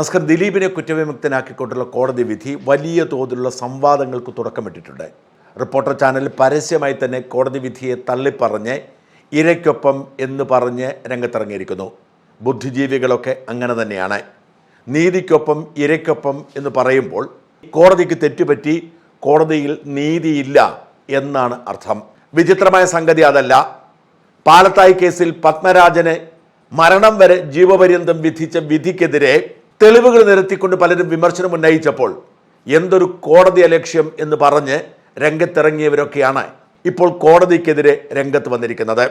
നസ്കർ ദിലീപിനെ കുറ്റവിമുക്തനാക്കിക്കൊണ്ടുള്ള കോടതി വിധി വലിയ തോതിലുള്ള സംവാദങ്ങൾക്ക് തുടക്കമിട്ടിട്ടുണ്ട്. റിപ്പോർട്ടർ ചാനൽ പരസ്യമായി തന്നെ കോടതി വിധിയെ തള്ളിപ്പറഞ്ഞ് ഇരയ്ക്കൊപ്പം എന്ന് പറഞ്ഞ് രംഗത്തിറങ്ങിയിരിക്കുന്നു. ബുദ്ധിജീവികളൊക്കെ അങ്ങനെ തന്നെയാണ്. നീതിക്കൊപ്പം ഇരയ്ക്കൊപ്പം എന്ന് പറയുമ്പോൾ കോടതിക്ക് തെറ്റുപറ്റി കോടതിയിൽ നീതിയില്ല എന്നാണ് അർത്ഥം. വിചിത്രമായ സംഗതി അതല്ല. പാലത്തായി കേസിൽ പത്മരാജന് മരണം വരെ ജീവപര്യന്തം വിധിച്ച വിധിക്കെതിരെ തെളിവുകൾ നിരത്തിക്കൊണ്ട് പലരും വിമർശനം ഉന്നയിച്ചപ്പോൾ എന്തൊരു കോടതി അലക്ഷ്യം എന്ന് പറഞ്ഞ് രംഗത്തിറങ്ങിയവരൊക്കെയാണ് ഇപ്പോൾ കോടതിക്കെതിരെ രംഗത്ത് വന്നിരിക്കുന്നത്.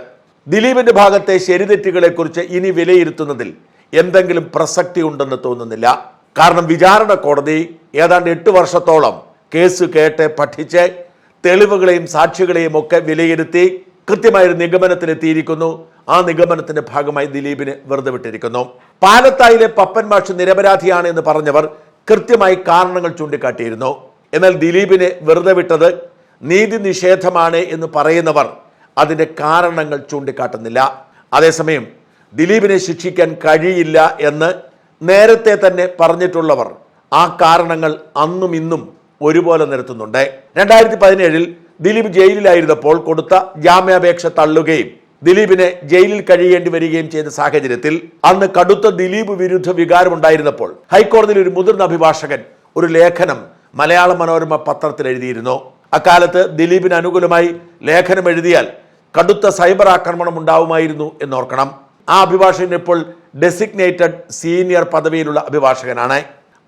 ദിലീപിന്റെ ഭാഗത്തെ ശരിതെറ്റുകളെക്കുറിച്ച് ഇനി വിലയിരുത്തുന്നതിൽ എന്തെങ്കിലും പ്രസക്തി ഉണ്ടെന്ന് തോന്നുന്നില്ല. കാരണം വിചാരണ കോടതി ഏതാണ്ട് എട്ട് വർഷത്തോളം കേസ് കേട്ട് പഠിച്ച് തെളിവുകളെയും സാക്ഷികളെയും ഒക്കെ വിലയിരുത്തി കൃത്യമായൊരു നിഗമനത്തിലെത്തിയിരിക്കുന്നു. ആ നിഗമനത്തിന്റെ ഭാഗമായി ദിലീപിനെ വെറുതെ വിട്ടിരിക്കുന്നു. പാലത്തായിലെ പപ്പൻ മാഷ് നിരപരാധിയാണ് എന്ന് പറഞ്ഞവർ കൃത്യമായി കാരണങ്ങൾ ചൂണ്ടിക്കാട്ടിയിരുന്നു. എന്നാൽ ദിലീപിനെ വെറുതെ വിട്ടത് നീതി നിഷേധമാണ് എന്ന് പറയുന്നവർ അതിന്റെ കാരണങ്ങൾ ചൂണ്ടിക്കാട്ടുന്നില്ല. അതേസമയം ദിലീപിനെ ശിക്ഷിക്കാൻ കഴിയില്ല എന്ന് നേരത്തെ തന്നെ പറഞ്ഞിട്ടുള്ളവർ ആ കാരണങ്ങൾ അന്നും ഇന്നും ഒരുപോലെ നിരത്തുന്നുണ്ട്. രണ്ടായിരത്തി പതിനേഴിൽ ദിലീപ് ജയിലിലായിരുന്നപ്പോൾ കൊടുത്ത ജാമ്യാപേക്ഷ തള്ളുകയും ദിലീപിനെ ജയിലിൽ കഴിയേണ്ടി വരികയും ചെയ്ത സാഹചര്യത്തിൽ അന്ന് കടുത്ത ദിലീപ് വിരുദ്ധ വികാരമുണ്ടായിരുന്നപ്പോൾ ഹൈക്കോടതിയിൽ ഒരു മുതിർന്ന അഭിഭാഷകൻ ഒരു ലേഖനം മലയാള മനോരമ പത്രത്തിൽ എഴുതിയിരുന്നു. അക്കാലത്ത് ദിലീപിന് അനുകൂലമായി ലേഖനം എഴുതിയാൽ കടുത്ത സൈബർ ആക്രമണം ഉണ്ടാവുമായിരുന്നു എന്നോർക്കണം. ആ അഭിഭാഷകൻ ഇപ്പോൾ ഡെസിഗ്നേറ്റഡ് സീനിയർ പദവിയിലുള്ള അഭിഭാഷകനാണ്.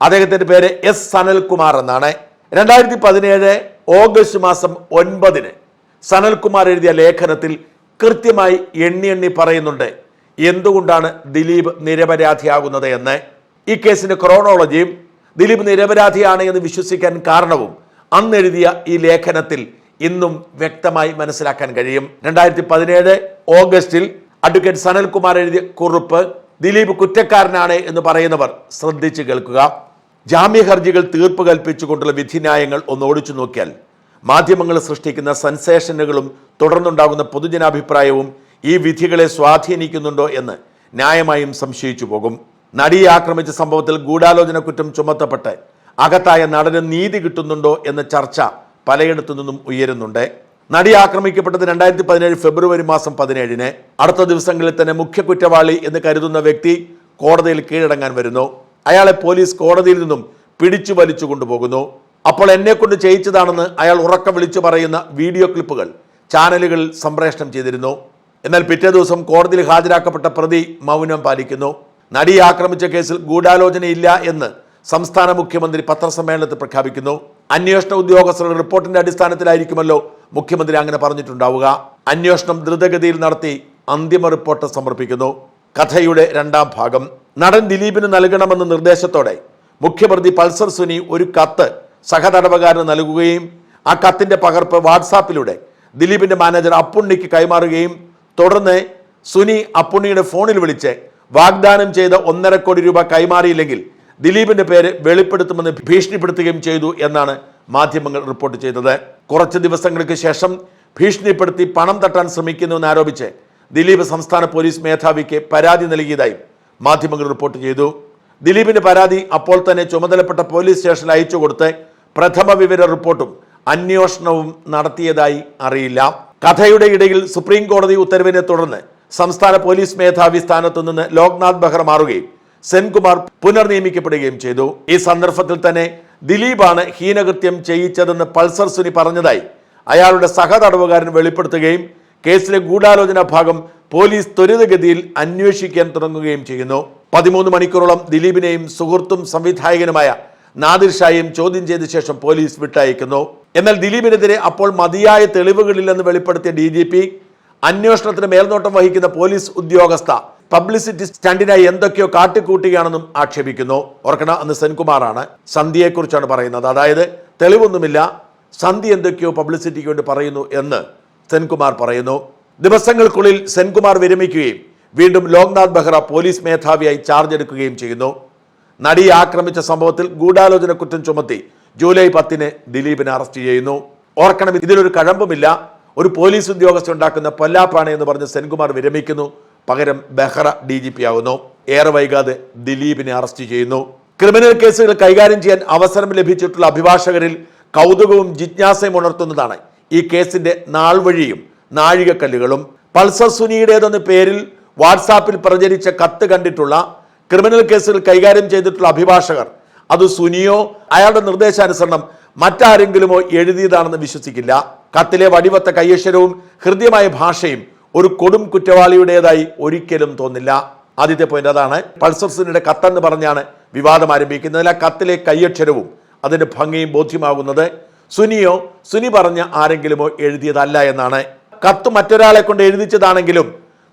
അദ്ദേഹത്തിന്റെ പേര് എസ് സനൽകുമാർ എന്നാണ്. രണ്ടായിരത്തി പതിനേഴ് ഓഗസ്റ്റ് മാസം ഒൻപതിന് സനൽകുമാർ എഴുതിയ ലേഖനത്തിൽ കൃത്യമായി എണ്ണി എണ്ണി പറയുന്നുണ്ട്. എന്തുകൊണ്ടാണ് ദിലീപ് നിരപരാധിയാകുന്നത് എന്ന്? ഈ കേസിന്റെ ക്രോണോളജിയും ദിലീപ് നിരപരാധിയാണ് എന്ന് വിശ്വസിക്കാൻ കാരണവും അന്ന് എഴുതിയ ഈ ലേഖനത്തിൽ ഇന്നും വ്യക്തമായി മനസ്സിലാക്കാൻ കഴിയും. രണ്ടായിരത്തി പതിനേഴ് ഓഗസ്റ്റിൽ അഡ്വക്കേറ്റ് സനൽകുമാർ എഴുതിയ കുറിപ്പ് ദിലീപ് കുറ്റക്കാരനാണ് എന്ന് പറയുന്നവർ ശ്രദ്ധിച്ചു കേൾക്കുക. ജാമ്യ ഹർജികൾ തീർപ്പ് കൽപ്പിച്ചുകൊണ്ടുള്ള വിധിന്യായങ്ങൾ ഒന്ന് ഓടിച്ചു നോക്കിയാൽ മാധ്യമങ്ങൾ സൃഷ്ടിക്കുന്ന സെൻസേഷനുകളും തുടർന്നുണ്ടാകുന്ന പൊതുജനാഭിപ്രായവും ഈ വിധികളെ സ്വാധീനിക്കുന്നുണ്ടോ എന്ന് ന്യായമായും സംശയിച്ചു പോകും. നടിയെ ആക്രമിച്ച സംഭവത്തിൽ ഗൂഢാലോചന കുറ്റം ചുമത്തപ്പെട്ട് അകത്തായ നടന് നീതി കിട്ടുന്നുണ്ടോ എന്ന ചർച്ച പലയിടത്തു നിന്നും ഉയരുന്നുണ്ട്. നടി ആക്രമിക്കപ്പെട്ടത് രണ്ടായിരത്തി പതിനേഴ് ഫെബ്രുവരി മാസം പതിനേഴിന്. അടുത്ത ദിവസങ്ങളിൽ തന്നെ മുഖ്യ കുറ്റവാളി എന്ന് കരുതുന്ന വ്യക്തി കോടതിയിൽ കീഴടങ്ങാൻ വരുന്നു. അയാളെ പോലീസ് കോടതിയിൽ നിന്നും പിടിച്ചു വലിച്ചു കൊണ്ടുപോകുന്നു. അപ്പോൾ എന്നെ കൊണ്ട് ചെയ്യിച്ചതാണെന്ന് അയാൾ ഉറക്കം വിളിച്ചു പറയുന്ന വീഡിയോ ക്ലിപ്പുകൾ ചാനലുകളിൽ സംപ്രേഷണം ചെയ്തിരുന്നു. എന്നാൽ പിറ്റേ ദിവസം കോടതിയിൽ ഹാജരാക്കപ്പെട്ട പ്രതി മൗനം പാലിക്കുന്നു. നടിയെ ആക്രമിച്ച കേസിൽ ഗൂഢാലോചനയില്ല എന്ന് സംസ്ഥാന മുഖ്യമന്ത്രി പത്രസമ്മേളനത്തിൽ പ്രഖ്യാപിക്കുന്നു. അന്വേഷണ ഉദ്യോഗസ്ഥരുടെ റിപ്പോർട്ടിന്റെ അടിസ്ഥാനത്തിലായിരിക്കുമല്ലോ മുഖ്യമന്ത്രി അങ്ങനെ പറഞ്ഞിട്ടുണ്ടാവുക. അന്വേഷണം ദ്രുതഗതിയിൽ നടത്തി അന്തിമ റിപ്പോർട്ട് സമർപ്പിക്കുന്നു. കഥയുടെ രണ്ടാം ഭാഗം. നടൻ ദിലീപിന് നൽകണമെന്ന നിർദ്ദേശത്തോടെ മുഖ്യപ്രതി പൾസർ സുനി ഒരു കത്ത് സഹതടവുകാരന് നൽകുകയും ആ കത്തിന്റെ പകർപ്പ് വാട്സാപ്പിലൂടെ ദിലീപിന്റെ മാനേജർ അപ്പുണ്ണിക്ക് കൈമാറുകയും തുടർന്ന് സുനി അപ്പുണ്ണിയുടെ ഫോണിൽ വിളിച്ച് വാഗ്ദാനം ചെയ്ത ഒന്നര കോടി രൂപ കൈമാറിയില്ലെങ്കിൽ ദിലീപിന്റെ പേര് വെളിപ്പെടുത്തുമെന്ന് ഭീഷണിപ്പെടുത്തുകയും ചെയ്തു എന്നാണ് മാധ്യമങ്ങൾ റിപ്പോർട്ട് ചെയ്തത്. കുറച്ച് ദിവസങ്ങൾക്ക് ശേഷം ഭീഷണിപ്പെടുത്തി പണം തട്ടാൻ ശ്രമിക്കുന്നുവെന്ന് ആരോപിച്ച് ദിലീപ് സംസ്ഥാന പോലീസ് മേധാവിക്ക് പരാതി നൽകിയതായും മാധ്യമങ്ങൾ റിപ്പോർട്ട് ചെയ്തു. ദിലീപിന്റെ പരാതി അപ്പോൾ തന്നെ ചുമതലപ്പെട്ട പോലീസ് സ്റ്റേഷനിൽ അയച്ചു കൊടുത്ത് പ്രഥമ വിവര റിപ്പോർട്ടും അന്വേഷണവും നടത്തിയതായി അറിയില്ല. കഥയുടെ ഇടയിൽ സുപ്രീം കോടതി ഉത്തരവിനെ തുടർന്ന് സംസ്ഥാന പോലീസ് മേധാവി സ്ഥാനത്തു നിന്ന് ലോക്നാഥ് ബെഹ്റ മാറുകയും സെൻകുമാർ പുനർനിയമിക്കപ്പെടുകയും ചെയ്തു. ഈ സന്ദർഭത്തിൽ തന്നെ ദിലീപാണ് ഹീനകൃത്യം ചെയ്യിച്ചതെന്ന് പൾസർ സുനി പറഞ്ഞതായി അയാളുടെ സഹതടവുകാരൻ വെളിപ്പെടുത്തുകയും കേസിലെ ഗൂഢാലോചന ഭാഗം പോലീസ് ത്വരിതഗതിയിൽ അന്വേഷിക്കാൻ തുടങ്ങുകയും ചെയ്യുന്നു. പതിമൂന്ന് മണിക്കൂറോളം ദിലീപിനെയും സുഹൃത്തും സംവിധായകനുമായ നാദിർ ഷായും ചോദ്യം ചെയ്ത ശേഷം പോലീസ് വിട്ടയക്കുന്നു. എന്നാൽ ദിലീപിനെതിരെ അപ്പോൾ മതിയായ തെളിവുകളില്ലെന്ന് വെളിപ്പെടുത്തിയ ഡി ജി പി അന്വേഷണത്തിന് മേൽനോട്ടം വഹിക്കുന്ന പോലീസ് ഉദ്യോഗസ്ഥ പബ്ലിസിറ്റി സ്റ്റണ്ടിനായി എന്തൊക്കെയോ കാട്ടിക്കൂട്ടുകയാണെന്നും ആക്ഷേപിക്കുന്നു. ഓർക്കണ അന്ന് സെൻകുമാറാണ് സന്ധ്യയെക്കുറിച്ചാണ് പറയുന്നത്. അതായത് തെളിവൊന്നുമില്ല സന്ധ്യ എന്തൊക്കെയോ പബ്ലിസിറ്റിക്ക് വേണ്ടി പറയുന്നു എന്ന് സെൻകുമാർ പറയുന്നു. ദിവസങ്ങൾക്കുള്ളിൽ സെൻകുമാർ വിരമിക്കുകയും വീണ്ടും ലോക്നാഥ് ബെഹ്റ പോലീസ് മേധാവിയായി ചാർജ് എടുക്കുകയും ചെയ്യുന്നു. നടിയെ ആക്രമിച്ച സംഭവത്തിൽ ഗൂഢാലോചന കുറ്റം ചുമത്തി ജൂലൈ പത്തിന് ദിലീപിനെ അറസ്റ്റ് ചെയ്യുന്നു. ഓർക്കണം ഇതിലൊരു കഴമ്പുമില്ല. ഒരു പോലീസ് ഉദ്യോഗസ്ഥ ഉണ്ടാക്കുന്ന പൊല്ലാപ്പാണ് എന്ന് പറഞ്ഞ് സെൻകുമാർ വിരമിക്കുന്നു. പകരം ബെഹ്റ ഡി ജി പി ആകുന്നു ഏറെ വൈകാതെ ദിലീപിനെ അറസ്റ്റ് ചെയ്യുന്നു. ക്രിമിനൽ കേസുകൾ കൈകാര്യം ചെയ്യാൻ അവസരം ലഭിച്ചിട്ടുള്ള അഭിഭാഷകരിൽ കൗതുകവും ജിജ്ഞാസയും ഉണർത്തുന്നതാണ് ഈ കേസിന്റെ നാൾ വഴിയും നാഴികക്കല്ലുകളും. പൾസർ സുനിയുടേതെന്ന പേരിൽ വാട്സാപ്പിൽ പ്രചരിച്ച കത്ത് കണ്ടിട്ടുള്ള ക്രിമിനൽ കേസുകൾ കൈകാര്യം ചെയ്തിട്ടുള്ള അഭിഭാഷകർ അത് സുനിയോ അയാളുടെ നിർദ്ദേശാനുസരണം മറ്റാരെങ്കിലുമോ എഴുതിയതാണെന്ന് വിശ്വസിക്കില്ല. കത്തിലെ വടിവത്ത കയ്യക്ഷരവും ഹൃദ്യമായ ഭാഷയും ഒരു കൊടും കുറ്റവാളിയുടേതായി ഒരിക്കലും തോന്നില്ല. ആദ്യത്തെ പോയിന്റ് അതാണ്. പൾസർ സുനിയുടെ കത്തെന്ന് പറഞ്ഞാണ് വിവാദം ആരംഭിക്കുന്നത്. ആ കത്തിലെ കയ്യക്ഷരവും അതിന്റെ ഭംഗിയും ബോധ്യമാകുന്നത് സുനിയോ സുനി പറഞ്ഞ ആരെങ്കിലുമോ എഴുതിയതല്ല എന്നാണ്. കത്ത് മറ്റൊരാളെ കൊണ്ട് എഴുതിച്ചതാണെങ്കിലും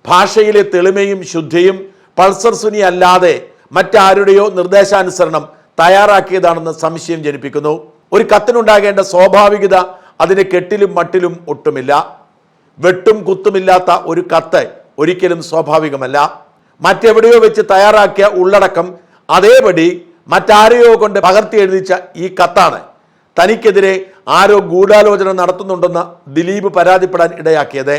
ഭാഷയിലെ തെളിമയും ശുദ്ധിയും പൾസർ സുനി അല്ലാതെ മറ്റാരുടെയോ നിർദ്ദേശാനുസരണം തയ്യാറാക്കിയതാണെന്ന് സംശയം ജനിപ്പിക്കുന്നു. ഒരു കത്തിനുണ്ടാകേണ്ട സ്വാഭാവികത അതിന് കെട്ടിലും മട്ടിലും ഒട്ടുമില്ല. വെട്ടും കുത്തുമില്ലാത്ത ഒരു കത്ത് ഒരിക്കലും സ്വാഭാവികമല്ല. മറ്റെവിടെയോ വെച്ച് തയ്യാറാക്കിയ ഉള്ളടക്കം അതേപടി മറ്റാരെയോ കൊണ്ട് പകർത്തി എഴുതിച്ച ഈ കത്താണ് തനിക്കെതിരെ ആരോ ഗൂഢാലോചന നടത്തുന്നുണ്ടെന്ന് ദിലീപ് പരാതിപ്പെടാൻ ഇടയാക്കിയത്.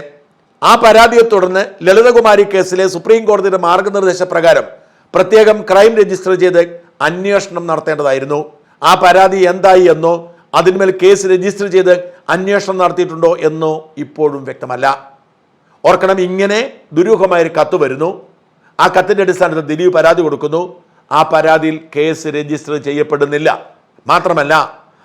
ആ പരാതിയെ തുടർന്ന് ലളിതകുമാരി കേസിലെ സുപ്രീം കോടതിയുടെ മാർഗനിർദ്ദേശപ്രകാരം പ്രത്യേകം ക്രൈം രജിസ്റ്റർ ചെയ്ത് അന്വേഷണം നടത്തേണ്ടതായിരുന്നു. ആ പരാതി എന്തായി എന്നോ അതിന്മേൽ കേസ് രജിസ്റ്റർ ചെയ്ത് അന്വേഷണം നടത്തിയിട്ടുണ്ടോ എന്നോ ഇപ്പോഴും വ്യക്തമല്ല. ഓർക്കണം ഇങ്ങനെ ദുരൂഹമായൊരു കത്ത് വരുന്നു. ആ കത്തിന്റെ അടിസ്ഥാനത്തിൽ ദിലീപ് പരാതി കൊടുക്കുന്നു. ആ പരാതിയിൽ കേസ് രജിസ്റ്റർ ചെയ്യപ്പെടുന്നില്ല. മാത്രമല്ല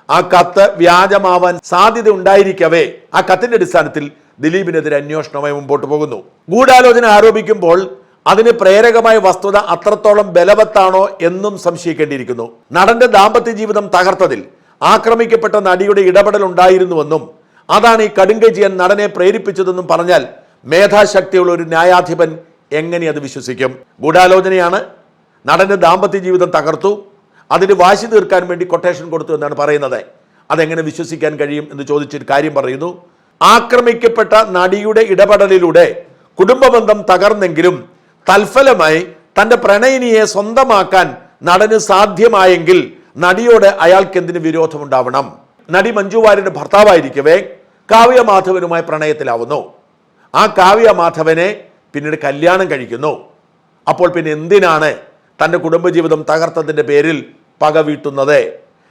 ആ കത്ത് വ്യാജമാവാൻ സാധ്യത ഉണ്ടായിരിക്കവേ ആ കത്തിന്റെ അടിസ്ഥാനത്തിൽ ദിലീപിനെതിരെ അന്വേഷണവുമായി മുമ്പോട്ട് പോകുന്നു. ഗൂഢാലോചന ആരോപിക്കുമ്പോൾ അതിന് പ്രേരകമായ വസ്തുത അത്രത്തോളം ബലവത്താണോ എന്നും സംശയിക്കേണ്ടിയിരിക്കുന്നു. നടന്റെ ദാമ്പത്യ ജീവിതം തകർത്തതിൽ ആക്രമിക്കപ്പെട്ട നടിയുടെ ഇടപെടൽ ഉണ്ടായിരുന്നുവെന്നും അതാണ് ഈ കടുങ്കൈ ചെയ്യാൻ നടനെ പ്രേരിപ്പിച്ചതെന്നും പറഞ്ഞാൽ മേധാശക്തിയുള്ള ഒരു ന്യായാധിപൻ എങ്ങനെ അത് വിശ്വസിക്കും? ഗൂഢാലോചനയാണ്. നടന്റെ ദാമ്പത്യ ജീവിതം തകർത്തു. അതിന് വാശി തീർക്കാൻ വേണ്ടി കൊട്ടേഷൻ കൊടുത്തു എന്നാണ് പറയുന്നത്. അതെങ്ങനെ വിശ്വസിക്കാൻ കഴിയും എന്ന് ചോദിച്ചൊരു കാര്യം പറയുന്നു. ആക്രമിക്കപ്പെട്ട നടിയുടെ ഇടപെടലിലൂടെ കുടുംബബന്ധം തകർന്നെങ്കിലും തൽഫലമായി തന്റെ പ്രണയിനിയെ സ്വന്തമാക്കാൻ നടന് സാധ്യമായെങ്കിൽ നടിയോട് അയാൾക്ക് എന്തിന് വിരോധമുണ്ടാവണം? നടി മഞ്ജു വാര്യന്റെ ഭർത്താവായിരിക്കവേ കാവ്യ മാധവനുമായി പ്രണയത്തിലാവുന്നു. ആ കാവ്യ മാധവനെ പിന്നീട് കല്യാണം കഴിക്കുന്നു. അപ്പോൾ പിന്നെ എന്തിനാണ് തന്റെ കുടുംബജീവിതം തകർത്തതിന്റെ പേരിൽ പക വീട്ടുന്നത്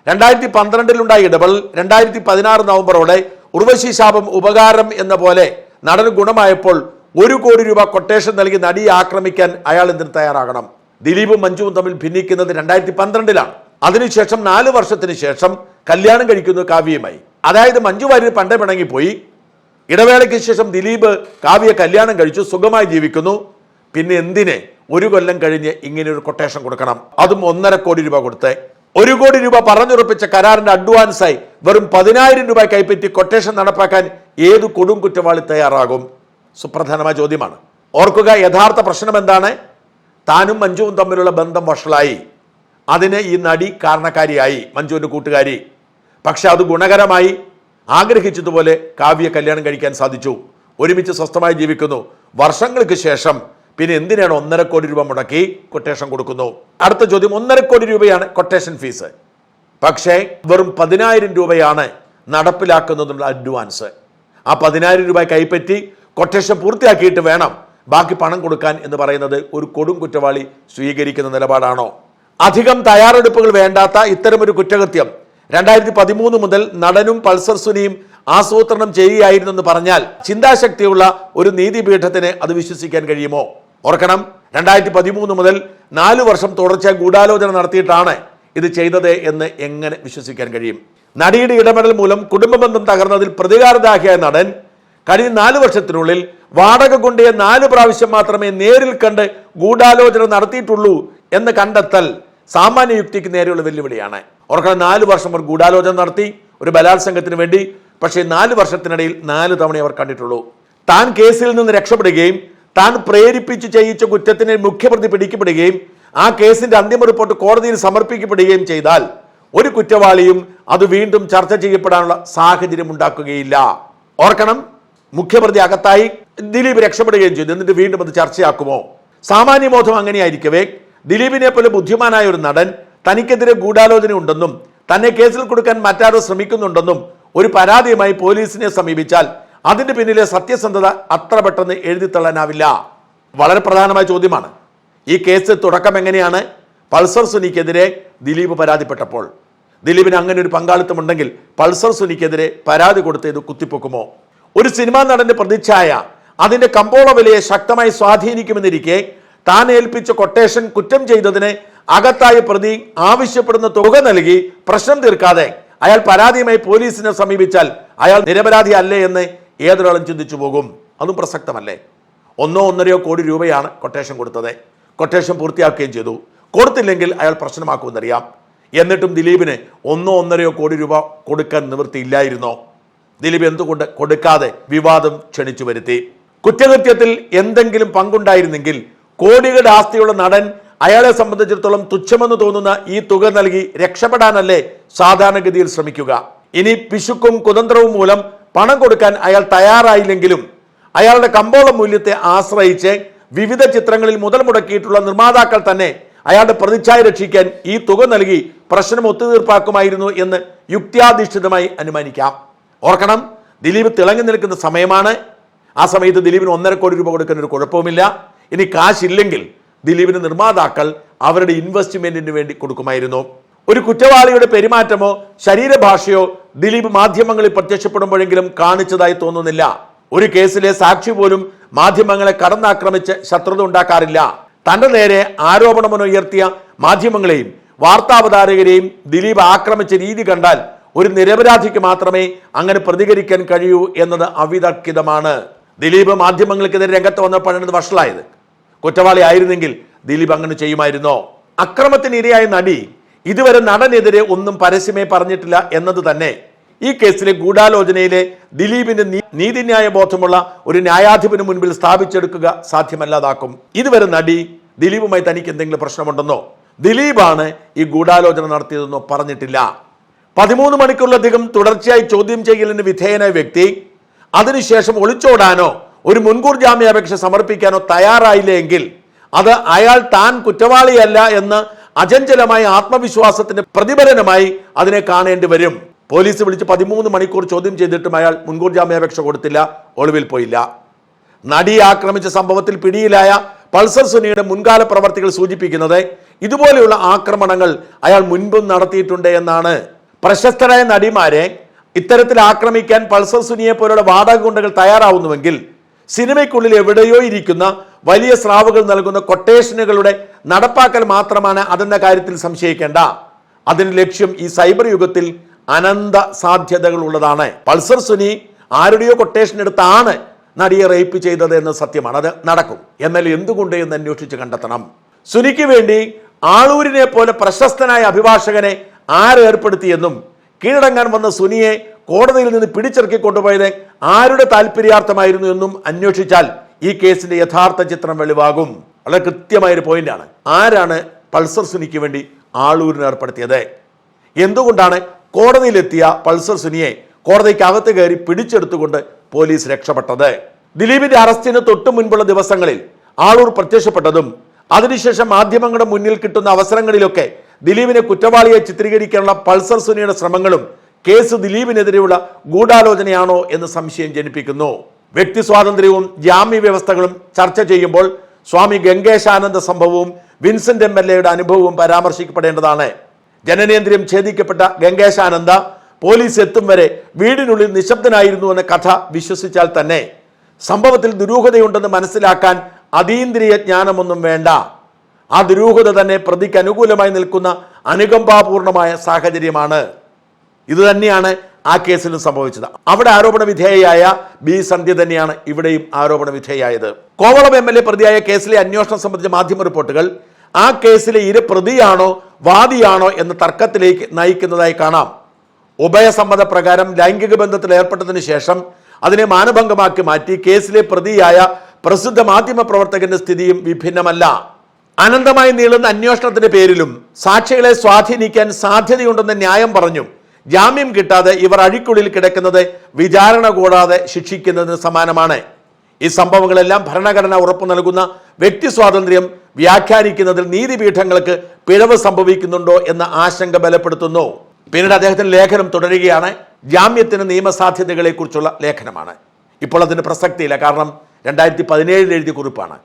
രണ്ടായിരത്തി പന്ത്രണ്ടിലുണ്ടായ ഇടപെടൽ രണ്ടായിരത്തി പതിനാറ് നവംബറോടെ ഉർവശി ശാപം ഉപകാരം എന്ന പോലെ നടൻ ഗുണമായപ്പോൾ ഒരു കോടി രൂപ കൊട്ടേഷൻ നൽകി നടിയെ ആക്രമിക്കാൻ അയാൾ എന്തിന് തയ്യാറാകണം? ദിലീപും മഞ്ജുവും തമ്മിൽ ഭിന്നിക്കുന്നത് രണ്ടായിരത്തി പന്ത്രണ്ടിലാണ് അതിനുശേഷം നാല് വർഷത്തിന് ശേഷം കല്യാണം കഴിക്കുന്നു കാവ്യയുമായി. അതായത് മഞ്ജു വാര്യർ പണ്ടേ പിണങ്ങിപ്പോയി. ഇടവേളയ്ക്ക് ശേഷം ദിലീപ് കാവ്യ കല്യാണം കഴിച്ചു സുഖമായി ജീവിക്കുന്നു. പിന്നെ എന്തിനെ ഒരു കൊല്ലം കഴിഞ്ഞ് ഇങ്ങനെ ഒരു കൊട്ടേഷൻ കൊടുക്കണം? അതും ഒന്നര കോടി രൂപ കൊടുത്ത്. ഒരു കോടി രൂപ പറഞ്ഞുറപ്പിച്ച കരാറിന്റെ അഡ്വാൻസായി വെറും പതിനായിരം രൂപ കൈപ്പറ്റി കൊട്ടേഷൻ നടപ്പാക്കാൻ ഏത് കൊടും കുറ്റവാളി തയ്യാറാകും? സുപ്രധാനമായ ചോദ്യമാണ്. ഓർക്കുക യഥാർത്ഥ പ്രശ്നം എന്താണ്? താനും മഞ്ജുവും തമ്മിലുള്ള ബന്ധം വഷളായി. അതിന് ഈ നടി കാരണക്കാരിയായി മഞ്ജുവിന്റെ കൂട്ടുകാരി. പക്ഷെ അത് ഗുണകരമായി. ആഗ്രഹിച്ചതുപോലെ കാവ്യ കല്യാണം കഴിക്കാൻ സാധിച്ചു. ഒരുമിച്ച് സ്വസ്ഥമായി ജീവിക്കുന്നു. വർഷങ്ങൾക്ക് ശേഷം പിന്നെ എന്തിനാണ് ഒന്നര കോടി രൂപ മുടക്കി കൊട്ടേഷൻ കൊടുക്കുന്നു? അടുത്ത ചോദ്യം ഒന്നര കോടി രൂപയാണ് കൊട്ടേഷൻ ഫീസ് പക്ഷേ വെറും പതിനായിരം രൂപയാണ് നടപ്പിലാക്കുന്നതിനുള്ള അഡ്വാൻസ് ആ പതിനായിരം രൂപ കൈപ്പറ്റി കൊട്ടേഷൻ പൂർത്തിയാക്കിയിട്ട് വേണം ബാക്കി പണം കൊടുക്കാൻ എന്ന് പറയുന്നത് ഒരു കൊടും കുറ്റവാളി സ്വീകരിക്കുന്ന നിലപാടാണോ? അധികം തയ്യാറെടുപ്പുകൾ വേണ്ടാത്ത ഇത്തരമൊരു കുറ്റകൃത്യം രണ്ടായിരത്തി പതിമൂന്ന് മുതൽ നടനും പൾസർ സുനിയും ആസൂത്രണം ചെയ്യുകയായിരുന്നെന്ന് പറഞ്ഞാൽ ചിന്താശക്തിയുള്ള ഒരു നീതിപീഠത്തിന് അത് വിശ്വസിക്കാൻ കഴിയുമോ? ഓർക്കണം രണ്ടായിരത്തി പതിമൂന്ന് മുതൽ നാല് വർഷം തുടർച്ചയായി ഗൂഢാലോചന നടത്തിയിട്ടാണ് ഇത് ചെയ്തത് എന്ന് എങ്ങനെ വിശ്വസിക്കാൻ കഴിയും? നടിയുടെ ഇടപെടൽ മൂലം കുടുംബബന്ധം തകർന്നതിൽ പ്രതികാരദാഹിയായ നടൻ കഴിഞ്ഞ നാല് വർഷത്തിനുള്ളിൽ വാടക കൊണ്ടേ നാല് പ്രാവശ്യം മാത്രമേ നേരിൽ കണ്ട് ഗൂഢാലോചന നടത്തിയിട്ടുള്ളൂ എന്ന് കണ്ടെത്തൽ സാമാന്യ യുക്തിക്ക് നേരെയുള്ള വെല്ലുവിളിയാണ്. ഓർക്കണം നാല് വർഷം അവർ ഗൂഢാലോചന നടത്തി ഒരു ബലാത്സംഗത്തിന് വേണ്ടി പക്ഷേ നാല് വർഷത്തിനിടയിൽ നാല് തവണ അവർ കണ്ടിട്ടുള്ളൂ. താൻ കേസിൽ നിന്ന് രക്ഷപ്പെടുകയും താൻ പ്രേരിപ്പിച്ച് ചെയ്യിച്ച കുറ്റത്തിന് മുഖ്യപ്രതി പിടിക്കപ്പെടുകയും ആ കേസിന്റെ അന്തിമ റിപ്പോർട്ട് കോടതിയിൽ സമർപ്പിക്കപ്പെടുകയും ചെയ്താൽ ഒരു കുറ്റവാളിയും അത് വീണ്ടും ചർച്ച ചെയ്യപ്പെടാനുള്ള സാഹചര്യം ഉണ്ടാക്കുകയില്ല. ഓർക്കണം മുഖ്യപ്രതി അകത്തായി ദിലീപ് രക്ഷപ്പെടുകയും ചെയ്തു. എന്നിട്ട് വീണ്ടും അത് ചർച്ചയാക്കുമോ? സാമാന്യമോധം അങ്ങനെയായിരിക്കവേ. ദിലീപിനെ പോലെ ബുദ്ധിമാനായ ഒരു നടൻ തനിക്കെതിരെ ഗൂഢാലോചന ഉണ്ടെന്നും തന്നെ കേസിൽ കൊടുക്കാൻ മറ്റാരോ ശ്രമിക്കുന്നുണ്ടെന്നും ഒരു പരാതിയുമായി പോലീസിനെ സമീപിച്ചാൽ അതിന്റെ പിന്നിലെ സത്യസന്ധത അത്ര പെട്ടെന്ന് എഴുതിത്തള്ളാനാവില്ല വളരെ പ്രധാനമായ ചോദ്യമാണ്. ഈ കേസ് തുടക്കം എങ്ങനെയാണ്? പൾസർ സുനിക്കെതിരെ ദിലീപ് പരാതിപ്പെട്ടപ്പോൾ. ദിലീപിന് അങ്ങനെ ഒരു പങ്കാളിത്തമുണ്ടെങ്കിൽ പൾസർ സുനിക്കെതിരെ പരാതി കൊടുത്ത് ഇത് കുത്തിപ്പൊക്കുമോ? ഒരു സിനിമാ നടന്റെ പ്രതിച്ഛായ അതിന്റെ കമ്പോള വിലയെ ശക്തമായി സ്വാധീനിക്കുമെന്നിരിക്കെ താൻ ഏൽപ്പിച്ച കൊട്ടേഷൻ കുറ്റം ചെയ്തതിന് അകത്തായ പ്രതി ആവശ്യപ്പെടുന്ന തുക നൽകി പ്രശ്നം തീർക്കാതെ അയാൾ പരാതിയുമായി പോലീസിനെ സമീപിച്ചാൽ അയാൾ നിരപരാധി അല്ലേ എന്ന് ഏതൊരാളും ചിന്തിച്ചു പോകും. അതും പ്രസക്തമല്ലേ? ഒന്നോ ഒന്നരയോ കോടി രൂപയാണ് കൊട്ടേഷൻ കൊടുത്തത്. കൊട്ടേഷൻ പൂർത്തിയാക്കുകയും ചെയ്തു. കൊടുത്തില്ലെങ്കിൽ അയാൾ പ്രശ്നമാക്കുമെന്നറിയാം. എന്നിട്ടും ദിലീപിന് ഒന്നോ ഒന്നരയോ കോടി രൂപ കൊടുക്കാൻ നിവൃത്തിയില്ലായിരുന്നോ ദിലീപ് എന്തുകൊണ്ട് കൊടുക്കാതെ വിവാദം ക്ഷണിച്ചു വരുത്തി? കുറ്റകൃത്യത്തിൽ എന്തെങ്കിലും പങ്കുണ്ടായിരുന്നെങ്കിൽ കോടികളുടെ ആസ്തിയുള്ള നടൻ അയാളെ സംബന്ധിച്ചിടത്തോളം തുച്ഛമെന്ന് തോന്നുന്ന ഈ തുക നൽകി രക്ഷപ്പെടാനല്ലേ സാധാരണഗതിയിൽ ശ്രമിക്കുക. ഇനി പിശുക്കും കുതന്ത്രവും മൂലം പണം കൊടുക്കാൻ അയാൾ തയ്യാറായില്ലെങ്കിലും അയാളുടെ കമ്പോള മൂല്യത്തെ ആശ്രയിച്ച് വിവിധ ചിത്രങ്ങളിൽ മുതൽ മുടക്കിയിട്ടുള്ള നിർമ്മാതാക്കൾ തന്നെ അയാളുടെ പ്രതിച്ഛായ രക്ഷിക്കാൻ ഈ തുക നൽകി പ്രശ്നം ഒത്തുതീർപ്പാക്കുമായിരുന്നു എന്ന് യുക്തിയാധിഷ്ഠിതമായി അനുമാനിക്കാം. ഓർക്കണം ദിലീപ് തിളങ്ങി നിൽക്കുന്ന സമയമാണ്. ആ സമയത്ത് ദിലീപിന് ഒന്നര കോടി രൂപ കൊടുക്കുന്ന ഒരു കുഴപ്പവുമില്ല. ഇനി കാശില്ലെങ്കിൽ ദിലീപിന് നിർമ്മാതാക്കൾ അവരുടെ ഇൻവെസ്റ്റ്മെന്റിന് വേണ്ടി കൊടുക്കുമായിരുന്നു. ഒരു കുറ്റവാളിയുടെ പെരുമാറ്റമോ ശരീരഭാഷയോ ദിലീപ് മാധ്യമങ്ങളിൽ പ്രത്യക്ഷപ്പെടുമ്പോഴെങ്കിലും കാണിച്ചതായി തോന്നുന്നില്ല. ഒരു കേസിലെ സാക്ഷി പോലും മാധ്യമങ്ങളെ കടന്നാക്രമിച്ച് ശത്രുത ഉണ്ടാക്കാറില്ല. തന്റെ നേരെ ആരോപണമുനുയർത്തിയ മാധ്യമങ്ങളെയും വാർത്താവതാരകരെയും ദിലീപ് ആക്രമിച്ച രീതി കണ്ടാൽ ഒരു നിരപരാധിക്ക് മാത്രമേ അങ്ങനെ പ്രതികരിക്കാൻ കഴിയൂ എന്നത് അവിതർക്കിതമാണ്. ദിലീപ് മാധ്യമങ്ങൾക്കെതിരെ രംഗത്ത് വന്നപ്പോഴാണ് വഷളായത്. കുറ്റവാളി ആയിരുന്നെങ്കിൽ ദിലീപ് അങ്ങനെ ചെയ്യുമായിരുന്നോ? അക്രമത്തിന് ഇരയായ നടി ഇതുവരെ നടനെതിരെ ഒന്നും പരസ്യമേ പറഞ്ഞിട്ടില്ല എന്നത് തന്നെ. ഈ കേസിലെ ഗൂഢാലോചനയിലെ ദിലീപിന്റെ നീതിന്യായ ബോധമുള്ള ഒരു ന്യായാധിപന് മുൻപിൽ സ്ഥാപിച്ചെടുക്കുക സാധ്യമല്ലാതാക്കും. ഇതുവരെ നടി ദിലീപുമായി തനിക്ക് എന്തെങ്കിലും പ്രശ്നമുണ്ടെന്നോ? ദിലീപാണ് ഈ ഗൂഢാലോചന നടത്തിയതെന്നോ പറഞ്ഞിട്ടില്ല. പതിമൂന്ന് മണിക്കൂറിലധികം തുടർച്ചയായി ചോദ്യം ചെയ്യലിന് വിധേയനായ വ്യക്തി അതിനുശേഷം ഒളിച്ചോടാനോ ഒരു മുൻകൂർ ജാമ്യാപേക്ഷ സമർപ്പിക്കാനോ തയ്യാറായില്ലെങ്കിൽ അത് അയാൾ താൻ കുറ്റവാളിയല്ല എന്ന് അചഞ്ചലമായ ആത്മവിശ്വാസത്തിന്റെ പ്രതിഫലനമായി അതിനെ കാണേണ്ടി വരും. പോലീസ് വിളിച്ച് പതിമൂന്ന് മണിക്കൂർ ചോദ്യം ചെയ്തിട്ടും അയാൾ മുൻകൂർ ജാമ്യാപേക്ഷ കൊടുത്തില്ല ഒളിവിൽ പോയില്ല. നടിയെ ആക്രമിച്ച സംഭവത്തിൽ പിടിയിലായ പൾസർ സുനിയുടെ മുൻകാല പ്രവർത്തികൾ സൂചിപ്പിക്കുന്നത് ഇതുപോലെയുള്ള ആക്രമണങ്ങൾ അയാൾ മുൻപും നടത്തിയിട്ടുണ്ട് എന്നാണ്. പ്രശസ്തരായ നടിമാരെ ഇത്തരത്തിൽ ആക്രമിക്കാൻ പൾസർ സുനിയെ പോലുള്ള വാടക ഗുണ്ടകൾ തയ്യാറാവുന്നുവെങ്കിൽ സിനിമയ്ക്കുള്ളിൽ എവിടെയോ ഇരിക്കുന്ന വലിയ സ്രാവുകൾ നൽകുന്ന കൊട്ടേഷനുകളുടെ നടപ്പാക്കൽ മാത്രമാണ് അതെന്ന കാര്യത്തിൽ സംശയിക്കേണ്ട. അതിന് ലക്ഷ്യം ഈ സൈബർ യുഗത്തിൽ അനന്ത സാധ്യതകൾ ഉള്ളതാണ്. പൾസർ സുനി ആരുടെയോ കൊട്ടേഷൻ എടുത്താണ് നടിയെ റേപ്പ് ചെയ്തത് എന്ന് സത്യമാണ്. അത് നടക്കും. എന്നാൽ എന്തുകൊണ്ട് എന്ന് അന്വേഷിച്ച് കണ്ടെത്തണം. സുനിക്ക് വേണ്ടി ആളൂരിനെ പോലെ പ്രശസ്തനായ അഭിഭാഷകനെ ആരേർപ്പെടുത്തിയെന്നും കീഴടങ്ങാൻ വന്ന സുനിയെ കോടതിയിൽ നിന്ന് പിടിച്ചിറക്കി കൊണ്ടുപോയത് ആരുടെ താല്പര്യാർത്ഥമായിരുന്നു എന്നും അന്വേഷിച്ചാൽ ഈ കേസിന്റെ യഥാർത്ഥ ചിത്രം വെളിവാകും. വളരെ കൃത്യമായൊരു പോയിന്റാണ്. ആരാണ് പൾസർ സുനിക്ക് വേണ്ടി ആളൂരിന് ഏർപ്പെടുത്തിയത്? എന്തുകൊണ്ടാണ് കോടതിയിലെത്തിയ പൾസർ സുനിയെ കോടതിക്ക് അകത്ത് കയറി പിടിച്ചെടുത്തുകൊണ്ട് പോലീസ് രക്ഷപ്പെട്ടത്? ദിലീപിന്റെ അറസ്റ്റിന് തൊട്ടു മുൻപുള്ള ദിവസങ്ങളിൽ ആളൂർ പ്രത്യക്ഷപ്പെട്ടതും അതിനുശേഷം മാധ്യമങ്ങളുടെ മുന്നിൽ കിട്ടുന്ന അവസരങ്ങളിലൊക്കെ ദിലീപിനെ കുറ്റവാളിയെ ചിത്രീകരിക്കാനുള്ള പൾസർ സുനിയുടെ ശ്രമങ്ങളും കേസ് ദിലീപിനെതിരെയുള്ള ഗൂഢാലോചനയാണോ എന്ന് സംശയം ജനിപ്പിക്കുന്നു. വ്യക്തി സ്വാതന്ത്ര്യവും ജാമ്യ വ്യവസ്ഥകളും ചർച്ച ചെയ്യുമ്പോൾ സ്വാമി ഗംഗേശാനന്ദ സംഭവവും വിൻസെന്റ് എം എൽ എയുടെ അനുഭവവും പരാമർശിക്കപ്പെടേണ്ടതാണ്. ജനനേന്ദ്രിയം ഛേദിക്കപ്പെട്ട ഗംഗേശാനന്ദ പോലീസ് എത്തും വരെ വീടിനുള്ളിൽ നിശബ്ദനായിരുന്നു എന്ന കഥ വിശ്വസിച്ചാൽ തന്നെ. സംഭവത്തിൽ ദുരൂഹതയുണ്ടെന്ന് മനസ്സിലാക്കാൻ അതീന്ദ്രിയ ജ്ഞാനമൊന്നും വേണ്ട. ആ ദുരൂഹത തന്നെ പ്രതിക്ക് അനുകൂലമായി നിൽക്കുന്ന അനുകമ്പാപൂർണമായ സാഹചര്യമാണ്. ഇത് തന്നെയാണ് ആ കേസിലും സംഭവിച്ചത്. അവിടെ ആരോപണ വിധേയയായ ബി സന്ധ്യ തന്നെയാണ് ഇവിടെയും ആരോപണ വിധേയായത് കോവളം എം എൽ എ പ്രതിയായ കേസിലെ അന്വേഷണം സംബന്ധിച്ച മാധ്യമ റിപ്പോർട്ടുകൾ ആ കേസിലെ ഇരു പ്രതിയാണോ വാദിയാണോ എന്ന തർക്കത്തിലേക്ക് നയിക്കുന്നതായി കാണാം. ഉഭയസമ്മത പ്രകാരം ലൈംഗിക ബന്ധത്തിൽ ഏർപ്പെട്ടതിന് ശേഷം അതിനെ മാനഭംഗമാക്കി മാറ്റി കേസിലെ പ്രതിയായ പ്രസിദ്ധ മാധ്യമ പ്രവർത്തകന്റെ സ്ഥിതിയും വിഭിന്നമല്ല. അനന്തമായി നീളുന്ന അന്വേഷണത്തിന്റെ പേരിലും സാക്ഷികളെ സ്വാധീനിക്കാൻ സാധ്യതയുണ്ടെന്ന് ന്യായം പറഞ്ഞു. ജാമ്യം കിട്ടാതെ ഇവർ അഴിക്കുള്ളിൽ കിടക്കുന്നത് വിചാരണ കൂടാതെ ശിക്ഷിക്കുന്നതിന് സമാനമാണ്. ഈ സംഭവങ്ങളെല്ലാം ഭരണഘടന ഉറപ്പു നൽകുന്ന വ്യക്തി സ്വാതന്ത്ര്യം വ്യാഖ്യാനിക്കുന്നതിൽ നീതിപീഠങ്ങൾക്ക് പിഴവ് സംഭവിക്കുന്നുണ്ടോ എന്ന ആശങ്ക ബലപ്പെടുത്തുന്നു. പിന്നീട് അദ്ദേഹത്തിന്റെ ലേഖനം തുടരുകയാണ്. ജാമ്യത്തിന് നിയമസാധ്യതകളെ കുറിച്ചുള്ള ലേഖനമാണ്. ഇപ്പോൾ അതിന് പ്രസക്തിയില്ല. കാരണം രണ്ടായിരത്തി പതിനേഴിൽ എഴുതിയ കുറിപ്പാണ്.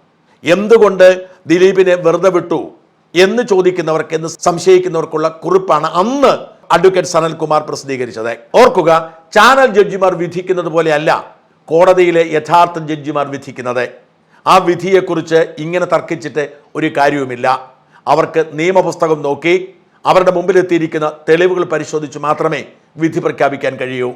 എന്തുകൊണ്ട് ദിലീപിനെ വെറുതെ വിട്ടു? എന്ന് ചോദിക്കുന്നവർക്ക് എന്ന് സംശയിക്കുന്നവർക്കുള്ള കുറിപ്പാണ് അന്ന് അഡ്വക്കേറ്റ് സനൽകുമാർ പ്രസിദ്ധീകരിച്ചത്. ഓർക്കുക ചാനൽ ജഡ്ജിമാർ വിധിക്കുന്നത് പോലെയല്ല കോടതിയിലെ യഥാർത്ഥ ജഡ്ജിമാർ വിധിക്കുന്നത്. ആ വിധിയെക്കുറിച്ച് ഇങ്ങനെ തർക്കിച്ചിട്ട് ഒരു കാര്യവുമില്ല. അവർക്ക് നിയമപുസ്തകം നോക്കി അവരുടെ മുമ്പിലെത്തിയിരിക്കുന്ന തെളിവുകൾ പരിശോധിച്ച് മാത്രമേ വിധി പ്രഖ്യാപിക്കാൻ കഴിയൂ.